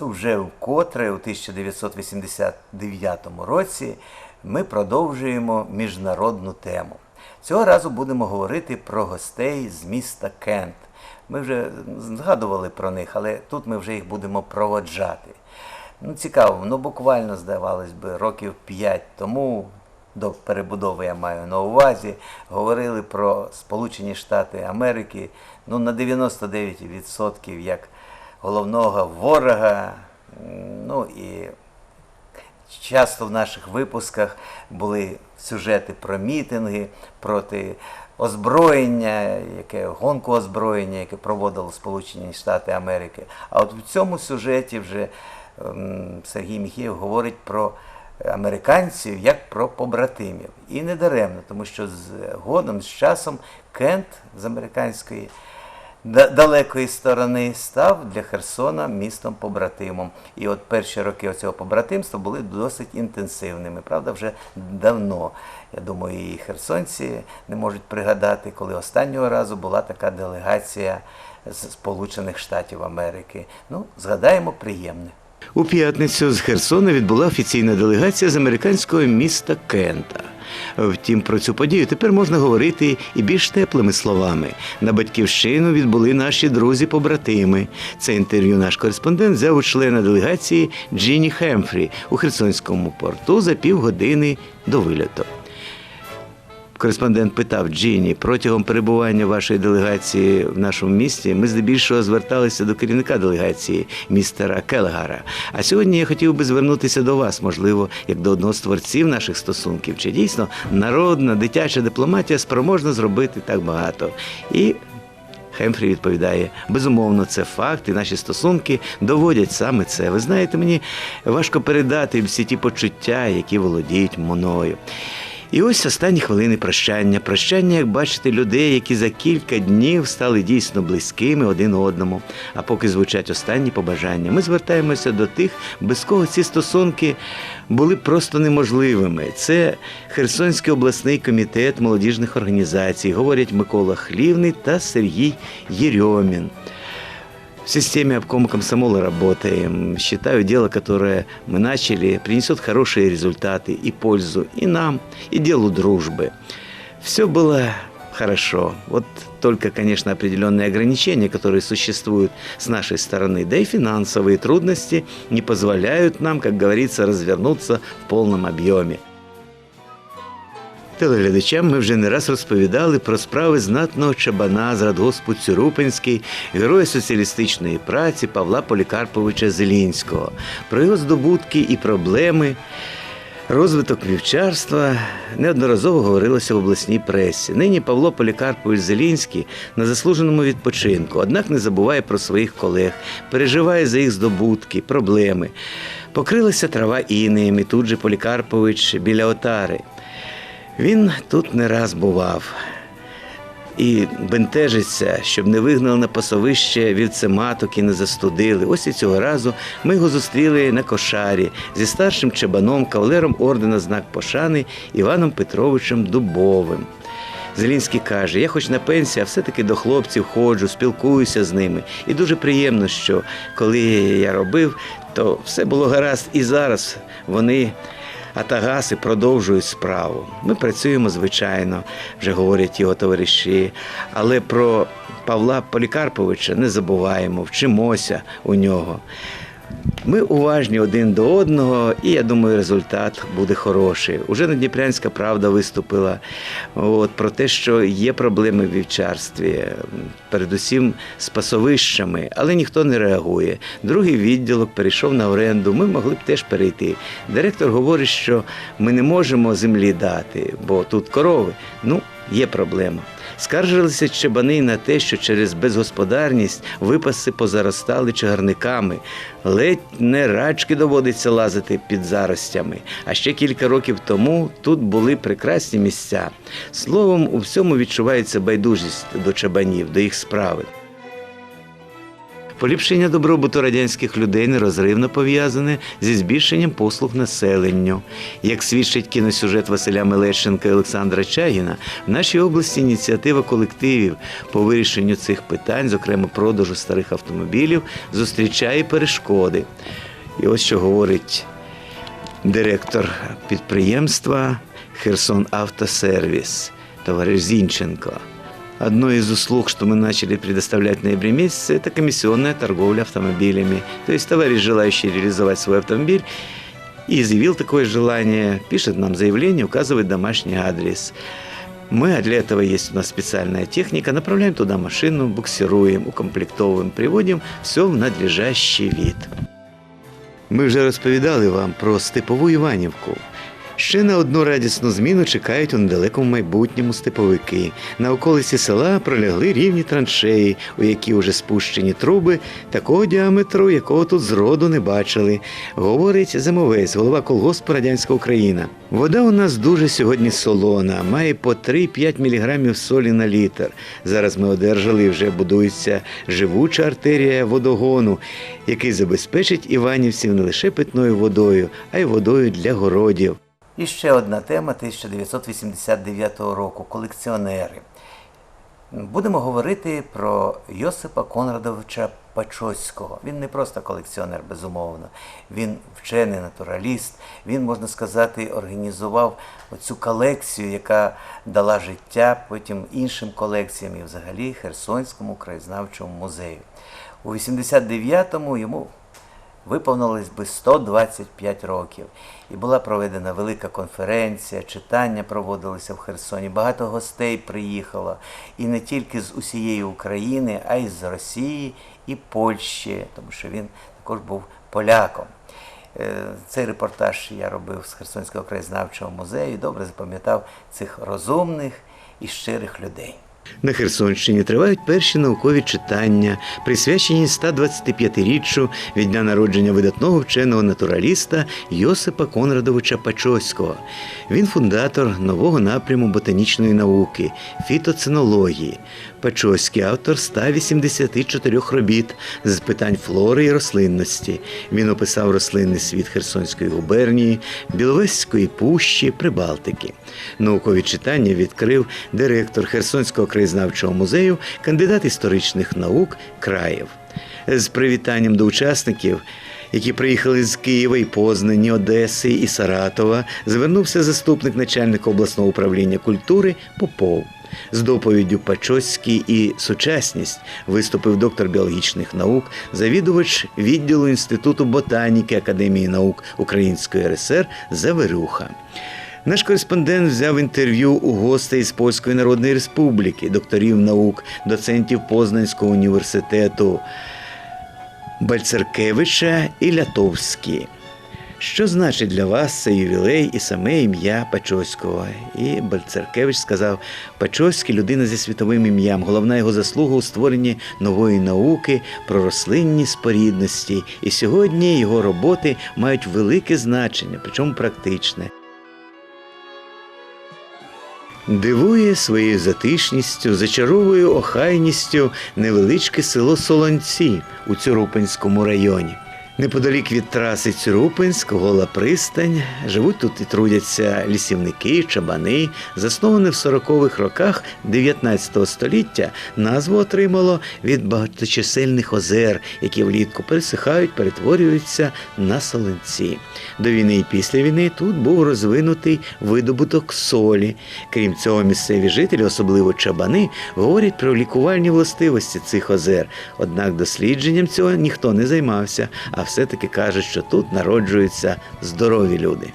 Вас уже вкотре у 1989 році. Ми продовжуємо міжнародну тему. Цього разу будемо говорити про гостей з міста Кент. Ми вже згадували про них, але тут ми вже їх будемо проводжати. Ну, цікаво, ну буквально, здавалось би, років 5 тому, до перебудови я маю на увазі, говорили про Сполучені Штати Америки ну, на 99% як головного ворога. Ну і часто в наших випусках були сюжети про мітинги, проти озброєння, яке гонку озброєння, яке проводило Сполучені Штати Америки. А от в цьому сюжеті вже ем, Сергій Міхєєв говорить про американців як про побратимів. І не даремно, тому що згодом з часом Кент з американської далекої сторони став для Херсона містом побратимом. І от перші роки цього побратимства були досить інтенсивними. Правда, вже давно. Я думаю, і херсонці не можуть пригадати, коли останнього разу була така делегація з Сполучених Штатів Америки. Ну, згадаємо приємне. У п'ятницю з Херсона відбула офіційна делегація з американського міста Кента. Втім, про цю подію тепер можна говорити і більш теплими словами. На батьківщину відбули наші друзі-побратими. Це інтерв'ю наш кореспондент взяв у члена делегації Джіні Хемфрі у Херсонському порту за півгодини до вильоту. Кореспондент питав Джині, протягом перебування вашої делегації в нашому місті ми здебільшого зверталися до керівника делегації містера Келгара. А сьогодні я хотів би звернутися до вас, можливо, як до одного з творців наших стосунків. Чи дійсно народна дитяча дипломатія спроможна зробити так багато? І Хемфрі відповідає: безумовно, це факт, і наші стосунки доводять саме це. Ви знаєте, мені важко передати всі ті почуття, які володіють мною. І ось останні хвилини прощання. Прощання, як бачите, людей, які за кілька днів стали дійсно близькими один одному. А поки звучать останні побажання, ми звертаємося до тих, без кого ці стосунки були просто неможливими. Це Херсонський обласний комітет молодіжних організацій, говорять Микола Хлівний та Сергій Єрьомін. В системе обкома комсомола работаем. Считаю, дело, которое мы начали, принесет хорошие результаты и пользу и нам, и делу дружбы. Все было хорошо. Вот только, конечно, определенные ограничения, которые существуют с нашей стороны, да и финансовые трудности не позволяют нам, как говорится, развернуться в полном объеме. Телеглядачам ми вже не раз розповідали про справи знатного чабана з радгоспу Цюрупинський, героя соціалістичної праці Павла Полікарповича Зелінського, про його здобутки і проблеми. Розвиток вівчарства неодноразово говорилося в обласній пресі. Нині Павло Полікарпович Зелінський на заслуженому відпочинку, однак не забуває про своїх колег, переживає за їх здобутки, проблеми. Покрилася трава інеєм, і тут же Полікарпович біля отари. Він тут не раз бував і бентежиться, щоб не вигнали на пасовище вівцематок і не застудили. Ось і цього разу ми його зустріли на кошарі зі старшим чебаном, кавалером ордена знак пошани Іваном Петровичем Дубовим. Зелінський каже: я хоч на пенсії, а все-таки до хлопців ходжу, спілкуюся з ними. І дуже приємно, що коли я робив, то все було гаразд. І зараз вони Атагаси продовжують справу. Ми працюємо звичайно, вже говорять його товариші. Але про Павла Полікарповича не забуваємо, вчимося у нього. Ми уважні один до одного, і я думаю, результат буде хороший. Уже Надніпрянська правда виступила от, про те, що є проблеми в вівчарстві, передусім з пасовищами, але ніхто не реагує. Другий відділок перейшов на оренду. Ми могли б теж перейти. Директор говорить, що ми не можемо землі дати, бо тут корови. Ну, є проблема. Скаржилися чебани на те, що через безгосподарність випаси позаростали чагарниками. Ледь не рачки доводиться лазити під заростями. А ще кілька років тому тут були прекрасні місця. Словом, у всьому відчувається байдужість до чабанів, до їх справи. Поліпшення добробуту радянських людей нерозривно пов'язане зі збільшенням послуг населенню. Як свідчить кіносюжет Василя Мелещенка і Олександра Чагіна, в нашій області ініціатива колективів по вирішенню цих питань, зокрема продажу старих автомобілів, зустрічає перешкоди. І ось що говорить директор підприємства Херсон Автосервис, товарищ Зинченко. Одной из услуг, что мы начали предоставлять в ноябре месяце, это комиссионная торговля автомобилями. То есть товарищ, желающий реализовать свой автомобиль, и изъявил такое желание, пишет нам заявление, указывает домашний адрес. Мы, а для этого есть у нас специальная техника, направляем туда машину, буксируем, укомплектовываем, приводим все в надлежащий вид. Ми вже розповідали вам про степову Іванівку. Ще на одну радісну зміну чекають у недалекому майбутньому степовики. На околиці села пролягли рівні траншеї, у які вже спущені труби такого діаметру, якого тут зроду не бачили. Говорить Зимовець, голова колгоспу Радянська Україна. Вода у нас дуже сьогодні солона, має по 3-5 мг солі на літр. Зараз ми одержали і вже будується живуча артерія водогону, який забезпечить іванівців не лише питною водою, а й водою для городів. І ще одна тема 1989 року колекціонери. Будемо говорити про Йосипа Конрадовича Пачоцького. Він не просто колекціонер, безумовно. Він вчений натураліст. Він, можна сказати, організував оцю колекцію, яка дала життя потім іншим колекціям і взагалі Херсонському краєзнавчому музею. У 89-му йому виповнилось би 125 років. І була проведена велика конференція, читання проводилися в Херсоні. Багато гостей приїхало. І не тільки з усієї України, а й з Росії і Польщі, тому що він також був поляком. Е, Цей репортаж я робив з Херсонського краєзнавчого музею і добре запам'ятав цих розумних і щирих людей. На Херсонщині тривають перші наукові читання, присвячені 125-річчю від дня народження видатного вченого натураліста Йосипа Конрадовича Пачоського. Він фундатор нового напряму ботанічної науки фітоцинології. Пачоський автор 184 робіт з питань флори і рослинності. Він описав рослинний світ Херсонської губернії, Біловезької пущі, Прибалтики. Наукові читання відкрив директор Херсонського краєзнавчого музею, кандидат історичних наук Краєв. З привітанням до учасників, які приїхали з Києва і Познані, Одеси і Саратова, звернувся заступник начальника обласного управління культури Попов. З доповіддю Пачоцький і сучасність виступив доктор біологічних наук, завідувач відділу Інституту ботаніки Академії наук Української РСР Заверюха. Наш кореспондент взяв інтерв'ю у гостей з Польської Народної Республіки, докторів наук, доцентів Познанського університету Бальцеркевича і Лятовські. Що значить для вас цей ювілей і саме ім'я Пачоського? І Бальцеркевич сказав: Пачоський людина зі світовим ім'ям, головна його заслуга у створенні нової науки про рослинні спорідності. І сьогодні його роботи мають велике значення, причому практичне. Дивує своєю затишністю, зачаровує охайністю невеличке село Солонці у Цюрупинському районі. Неподалік від траси Цюрупинськ, гола пристань, живуть тут і трудяться лісівники, чабани. Засноване в 40-х роках 19 століття, назву отримало від багаточисельних озер, які влітку пересихають, перетворюються на солонці. До війни і після війни тут був розвинутий видобуток солі. Крім цього, місцеві жителі, особливо чабани, говорять про лікувальні властивості цих озер. Однак дослідженням цього ніхто не займався, а все-таки кажуть, що тут народжуються здорові люди.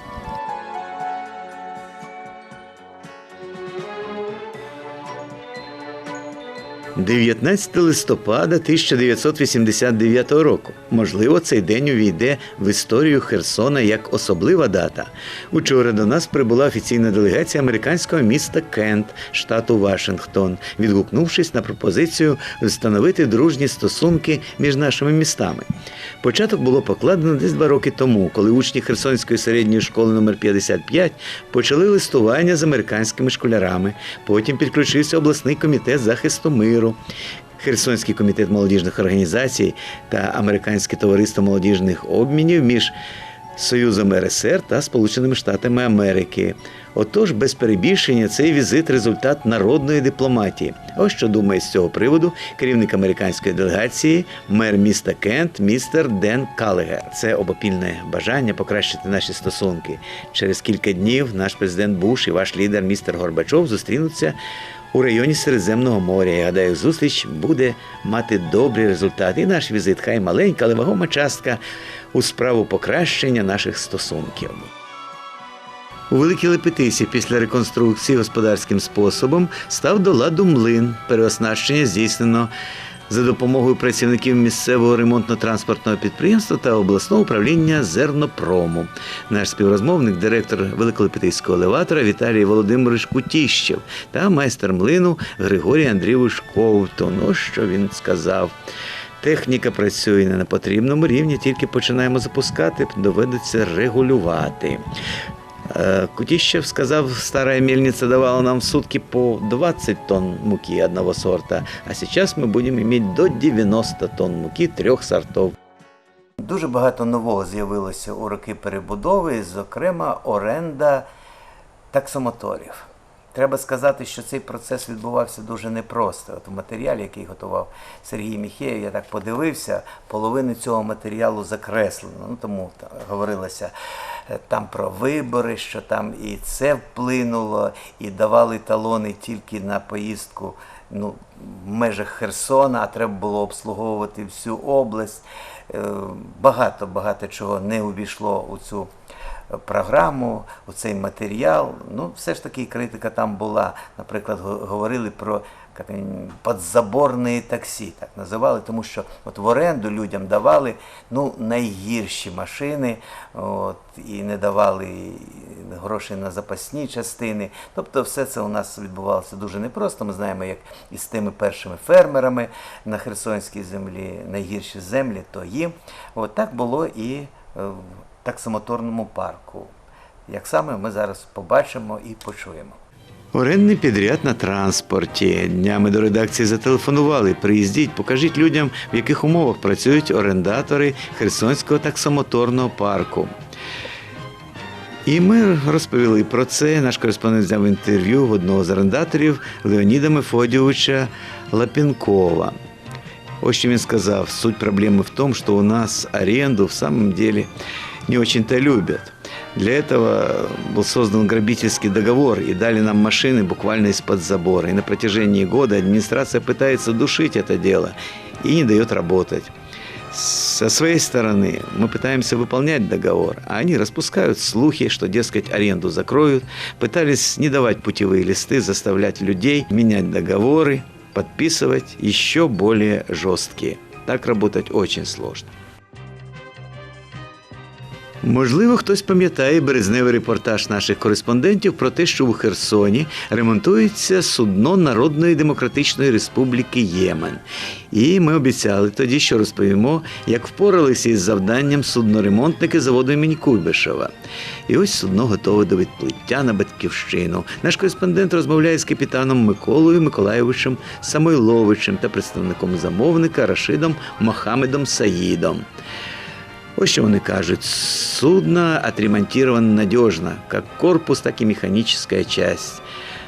19 листопада 1989 року. Можливо, цей день увійде в історію Херсона як особлива дата. Учора до нас прибула офіційна делегація американського міста Кент, штату Вашингтон, відгукнувшись на пропозицію встановити дружні стосунки між нашими містами. Початок було покладено десь два роки тому, коли учні Херсонської середньої школи номер 55 почали листування з американськими школярами. Потім підключився обласний комітет захисту миру. Миру. Херсонський комітет молодіжних організацій та Американське товариство молодіжних обмінів між Союзом РСР та Сполученими Штатами Америки. Отож, без перебільшення, цей візит результат народної дипломатії. Ось що думає з цього приводу керівник американської делегації, мер міста Кент, містер Ден Калегер. Це обопільне бажання покращити наші стосунки. Через кілька днів наш президент Буш і ваш лідер, містер Горбачов, зустрінуться у районі Середземного моря. Я гадаю, зустріч буде мати добрі результати. І наш візит, хай маленька, але вагома частка у справу покращення наших стосунків. У Великій Лепетисі після реконструкції господарським способом став до ладу млин. Переоснащення здійснено за допомогою працівників місцевого ремонтно-транспортного підприємства та обласного управління зернопрому. Наш співрозмовник, директор Великолепетиського елеватора Віталій Володимирович Кутіщев та майстер млину Григорій Андрійович Ковтун. Ось що він сказав. Техніка працює не на потрібному рівні, тільки починаємо запускати, доведеться регулювати. Э, Кутищев сказав, старая мельница давала нам в сутки по 20 тонн муки одного сорта, а сейчас мы будем иметь до 90 тонн муки трьох сортов. Дуже багато нового з'явилося у роки перебудови, зокрема, оренда таксомоторів. Треба сказати, що цей процес відбувався дуже непросто. От в матеріалі, який готував Сергій Міхеєв, я так подивився, половину цього матеріалу закреслено. Ну тому та, говорилося е, там про вибори, що там і це вплинуло, і давали талони тільки на поїздку ну, в межах Херсона, а треба було обслуговувати всю область. Е, Багато багато чого не увійшло у цю програму, у цей матеріал. Ну, все ж таки критика там була. Наприклад, говорили про подзаборне таксі, так називали, тому що от в оренду людям давали ну, найгірші машини, от, і не давали грошей на запасні частини. Тобто все це у нас відбувалося дуже непросто. Ми знаємо, як і з тими першими фермерами на Херсонській землі, найгірші землі, то їм. От так було і е, таксомоторному парку. Як саме ми зараз побачимо і почуємо. Орендний підряд на транспорті. Днями до редакції зателефонували. Приїздіть, покажіть людям, в яких умовах працюють орендатори Херсонського таксомоторного парку. І ми розповіли про це. Наш кореспондент взяв інтерв'ю одного з орендаторів Леоніда Мефодійовича Лапінкова. Ось что он сказал. Суть проблемы в том, что у нас аренду в самом деле не очень-то любят. Для этого был создан грабительский договор и дали нам машины буквально из-под забора. И на протяжении года администрация пытается душить это дело и не дает работать. Со своей стороны мы пытаемся выполнять договор, а они распускают слухи, что, дескать, аренду закроют, пытались не давать путевые листы, заставлять людей менять договоры, подписывать еще более жесткие. Так работать очень сложно. Можливо, хтось пам'ятає березневий репортаж наших кореспондентів про те, що у Херсоні ремонтується судно Народної Демократичної Республіки Ємен. І ми обіцяли тоді, що розповімо, як впоралися із завданням судноремонтники заводу імені Куйбишева. І ось судно готове до відплиття на батьківщину. Наш кореспондент розмовляє з капітаном Миколою Миколайовичем Самойловичем та представником замовника Рашидом Мохамедом Саїдом. Ось що вони кажуть. Судно отремонтировано надежно, как корпус, так и механическая часть.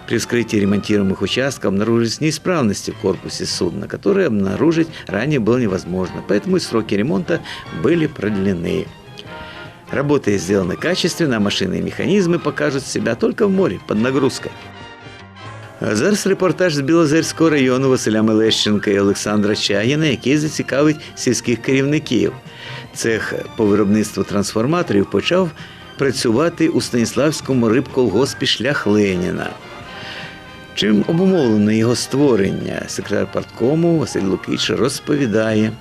При вскрытии ремонтируемых участков обнаружились неисправности в корпусе судна, которые обнаружить ранее было невозможно, поэтому и сроки ремонта были продлены. Работы сделаны качественно, а машины и механизмы покажут себя только в море под нагрузкой. А Зараз репортаж з Білозерського району Василя Мелещенка і Олександра Чагіна, який зацікавить сільських керівників. Цех по виробництву трансформаторів почав працювати у Станіславському рибколгоспі шлях Леніна. Чим обумовлено його створення, секретар парткому Василь Лукич розповідає.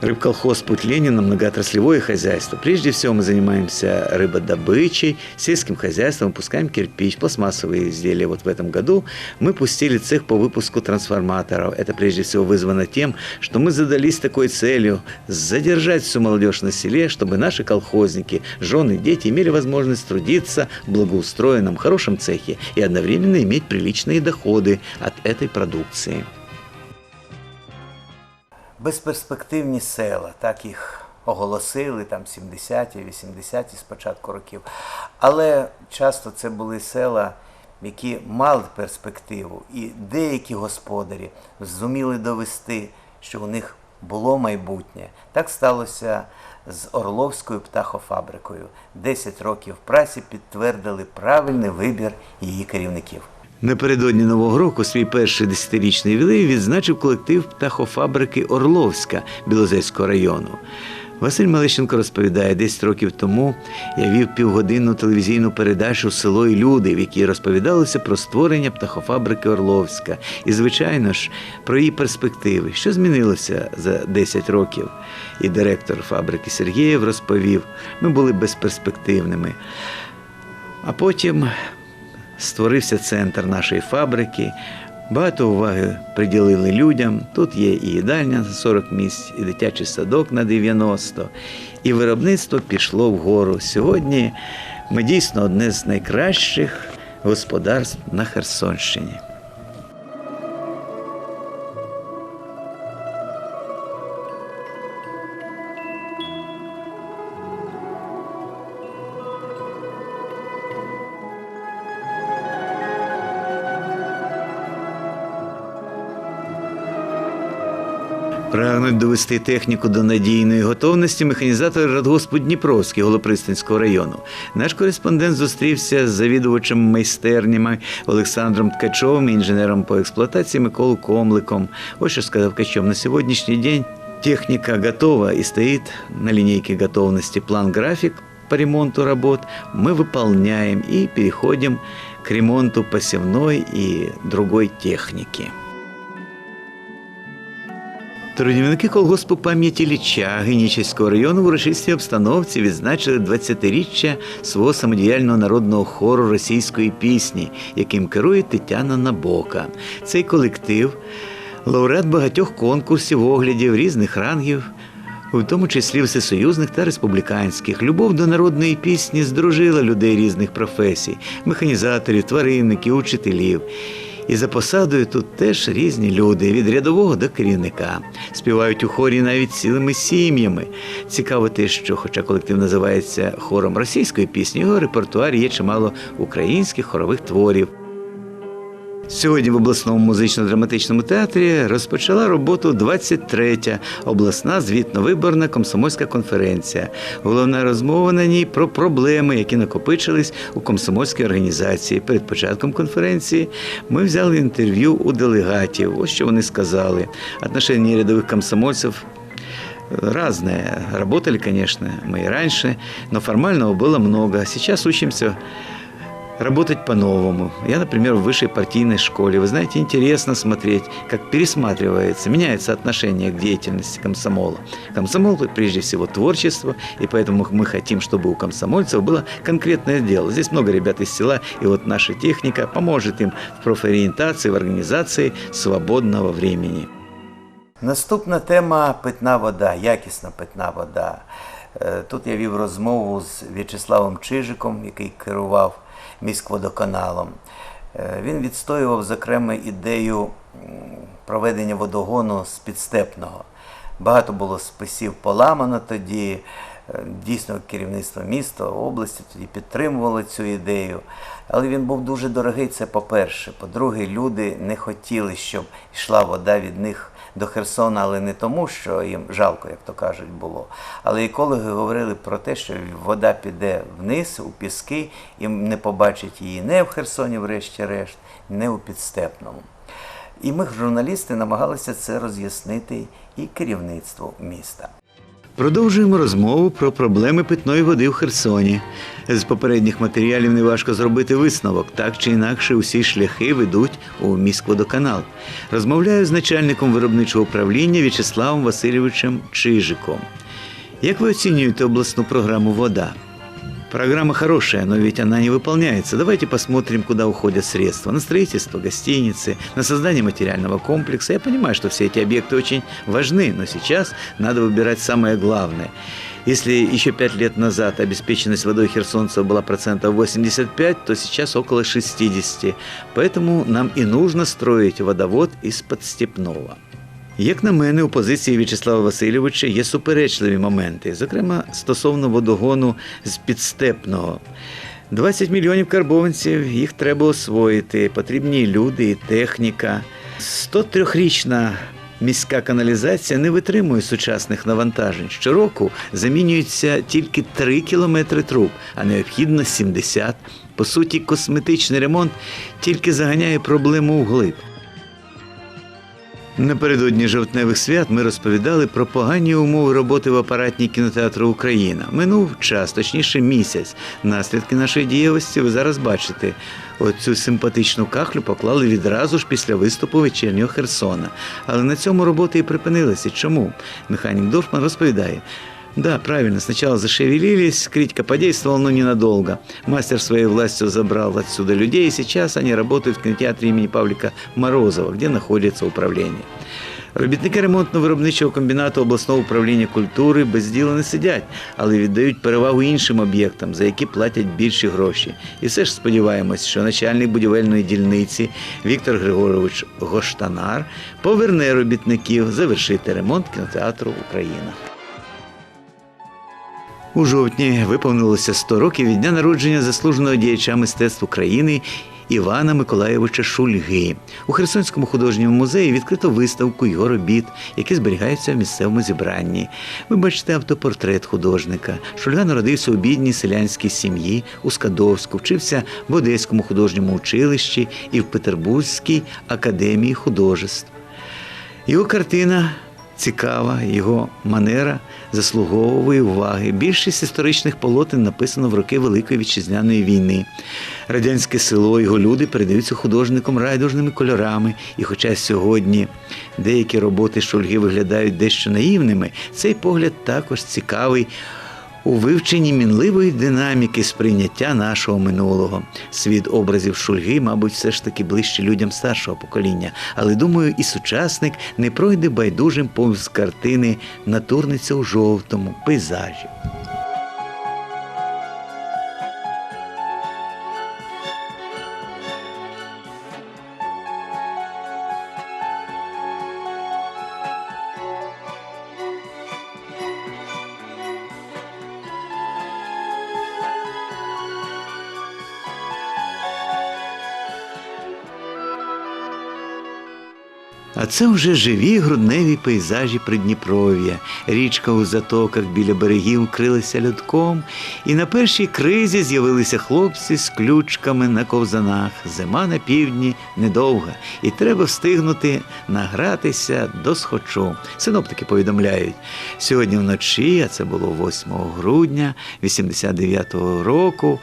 Рыбколхоз «Путь Ленина» – многоотраслевое хозяйство. Прежде всего мы занимаемся рыбодобычей, сельским хозяйством, выпускаем кирпич, пластмассовые изделия. Вот в этом году мы пустили цех по выпуску трансформаторов. Это прежде всего вызвано тем, что мы задались такой целью – задержать всю молодежь на селе, чтобы наши колхозники, жены, дети имели возможность трудиться в благоустроенном, хорошем цехе и одновременно иметь приличные доходы от этой продукции. Безперспективні села, так їх оголосили там 70-ті, 80-ті спочатку років. Але часто це були села, які мали перспективу, і деякі господарі зуміли довести, що у них було майбутнє. Так сталося з Орловською птахофабрикою. 10 років праці підтвердили правильний вибір її керівників. Напередодні Нового року свій перший десятирічний ювілей відзначив колектив птахофабрики Орловська Білозерського району. Василь Малищенко розповідає, 10 років тому я вів півгодинну телевізійну передачу Село і люди, в якій розповідалося про створення птахофабрики Орловська і, звичайно ж, про її перспективи, що змінилося за 10 років. І директор фабрики Сергієв розповів, ми були безперспективними. А потім створився центр нашої фабрики. Багато уваги приділили людям. Тут є і їдальня на 40 місць, і дитячий садок на 90. І виробництво пішло вгору. Сьогодні ми дійсно одне з найкращих господарств на Херсонщині. Прагнуть довести техніку до надійної готовності механізатори радгоспу Дніпровський Голопристанського району. Наш кореспондент зустрівся з завідувачем майстернями Олександром Ткачовим і інженером по експлуатації Миколу Комликом. Ось що сказав Ткачов на сьогоднішній день. Техника готова и стоит на линейке готовности план-график по ремонту работ. Мы выполняем и переходим к ремонту посевной и другой техники. Трудівники колгоспу пам'яті Ліча Генічеського району в урочистій обстановці відзначили 20-річчя свого самодіяльного народного хору російської пісні, яким керує Тетяна Набока. Цей колектив лауреат багатьох конкурсів, оглядів різних рангів. У тому числі всесоюзних та республіканських. Любов до народної пісні здружила людей різних професій механізаторів, тваринників, учителів. І за посадою тут теж різні люди від рядового до керівника. Співають у хорі навіть цілими сім'ями. Цікаво те, що, хоча колектив називається хором російської пісні, його репертуар є чимало українських хорових творів. Сьогодні в обласному музично-драматичному театрі розпочала роботу 23-я обласна звітно-виборна комсомольська конференція. Головна розмова на ній про проблеми, які накопичились у комсомольській організації. Перед початком конференції ми взяли інтерв'ю у делегатів. Ось що вони сказали. Отношення рядових комсомольців разные. Работали, конечно, мы и раньше, но формального было много. Сейчас учимся работать по-новому. Я, например, в высшей партийной школе. Вы знаете, интересно смотреть, как пересматривается, меняется отношение к деятельности комсомола. Комсомол – прежде всего творчество, и поэтому мы хотим, чтобы у комсомольцев было конкретное дело. Здесь много ребят из села, и вот наша техника поможет им в профориентации, в организации свободного времени. Наступна тема питна вода, якісна питна вода. Тут я вів розмову з В'ячеславом Чижиком, який керував міськводоканалом. Е, Він відстоював, зокрема, ідею проведення водогону з підстепного. Багато було списів поламано тоді. Е, Дійсно, керівництво міста, області тоді підтримувало цю ідею. Але він був дуже дорогий, це по-перше. По-друге, люди не хотіли, щоб йшла вода від них до Херсона, але не тому, що їм жалко, як то кажуть, було. Але екологи говорили про те, що вода піде вниз у піски і не побачить її не в Херсоні, врешті-решт, не у підстепному. І ми, журналісти, намагалися це роз'яснити і керівництву міста. Продовжуємо розмову про проблеми питної води в Херсоні. З попередніх матеріалів неважко зробити висновок. Так чи інакше, усі шляхи ведуть у міськводоканал. Розмовляю з начальником виробничого управління В'ячеславом Васильовичем Чижиком. Як ви оцінюєте обласну програму Вода? Программа хорошая, но ведь она не выполняется. Давайте посмотрим, куда уходят средства. На строительство гостиницы, на создание материального комплекса. Я понимаю, что все эти объекты очень важны, но сейчас надо выбирать самое главное. Если еще пять лет назад обеспеченность водой херсонцев была процентов 85, то сейчас около 60. Поэтому нам и нужно строить водовод из-под степного. Як на мене, у позиції В'ячеслава Васильовича є суперечливі моменти, зокрема стосовно водогону з підстепного. 20 мільйонів карбованців, їх треба освоїти, потрібні люди і техніка. 103-річна міська каналізація не витримує сучасних навантажень. Щороку замінюються тільки 3 кілометри труб, а необхідно 70. По суті, косметичний ремонт тільки заганяє проблему вглиб. Напередодні жовтневих свят ми розповідали про погані умови роботи в апаратній кінотеатру Україна. Минув час, точніше місяць. Наслідки нашої дієвості ви зараз бачите. Оцю симпатичну кахлю поклали відразу ж після виступу вечірнього Херсона. Але на цьому роботи і припинилися. Чому? Механік Дорфман розповідає. Да, правильно. Сначала зашевелились, критика подействовала, но ненадолго. Мастер своей властью забрал отсюда людей, и сейчас они работают в кинотеатре имени Павлика Морозова, где находится управление. Робітники ремонтно-виробничого комбінату обласного управління культури без діла не сидять, але віддають перевагу іншим об'єктам, за які платять більші гроші. І все ж сподіваємось, що начальник будівельної дільниці Віктор Григорович Гоштанар поверне робітників завершити ремонт кінотеатру Україна. У жовтні виповнилося 100 років від дня народження заслуженого діяча мистецтв України Івана Миколайовича Шульги. У Херсонському художньому музеї відкрито виставку його робіт, які зберігаються в місцевому зібранні. Ви бачите автопортрет художника. Шульга народився у бідній селянській сім'ї у Скадовську, вчився в Одеському художньому училищі і в Петербурзькій академії художеств. Його картина цікава, його манера заслуговує уваги. Більшість історичних полотен написано в роки Великої вітчизняної війни. Радянське село, його люди передаються художникам райдужними кольорами. І хоча сьогодні деякі роботи Шульги виглядають дещо наївними, цей погляд також цікавий у вивченні мінливої динаміки сприйняття нашого минулого. Світ образів Шульги, мабуть, все ж таки ближче людям старшого покоління, але думаю, і сучасник не пройде байдужим повз картини Натурниця у жовтому пейзажі. Це вже живі грудневі пейзажі Придніпров'я. Річка у затоках біля берегів крилася льодком, і на першій кризі з'явилися хлопці з ключками на ковзанах. Зима на півдні недовга, і треба встигнути награтися до схочу. Синоптики повідомляють, сьогодні вночі, а це було 8 грудня 89-го року.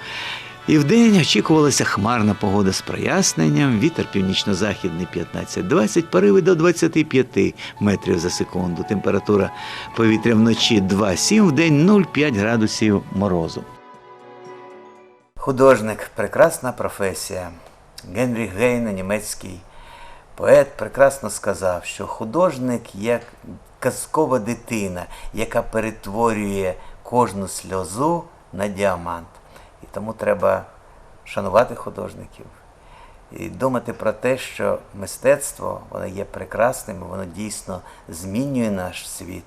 І вдень очікувалася хмарна погода з проясненням, вітер північно-західний 15-20, пориви до 25 метрів за секунду. Температура повітря вночі 2,7, вдень 0,5 градусів морозу. Художник прекрасна професія. Генріх Гейне, німецький поет, прекрасно сказав, що художник як казкова дитина, яка перетворює кожну сльозу на діамант. Тому треба шанувати художників і думати про те, що мистецтво воно є прекрасним, воно дійсно змінює наш світ.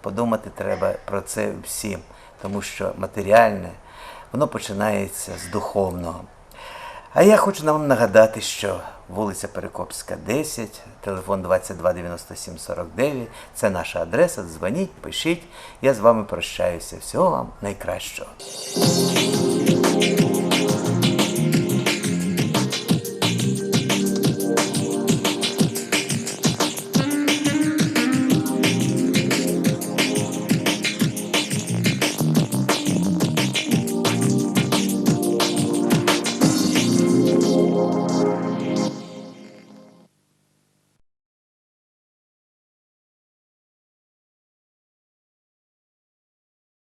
Подумати треба про це всім, тому що матеріальне воно починається з духовного. А я хочу вам нагадати, що вулиця Перекопська, 10, телефон 22 97 49, це наша адреса. Дзвоніть, пишіть. Я з вами прощаюся. Всього вам найкращого. Thank you.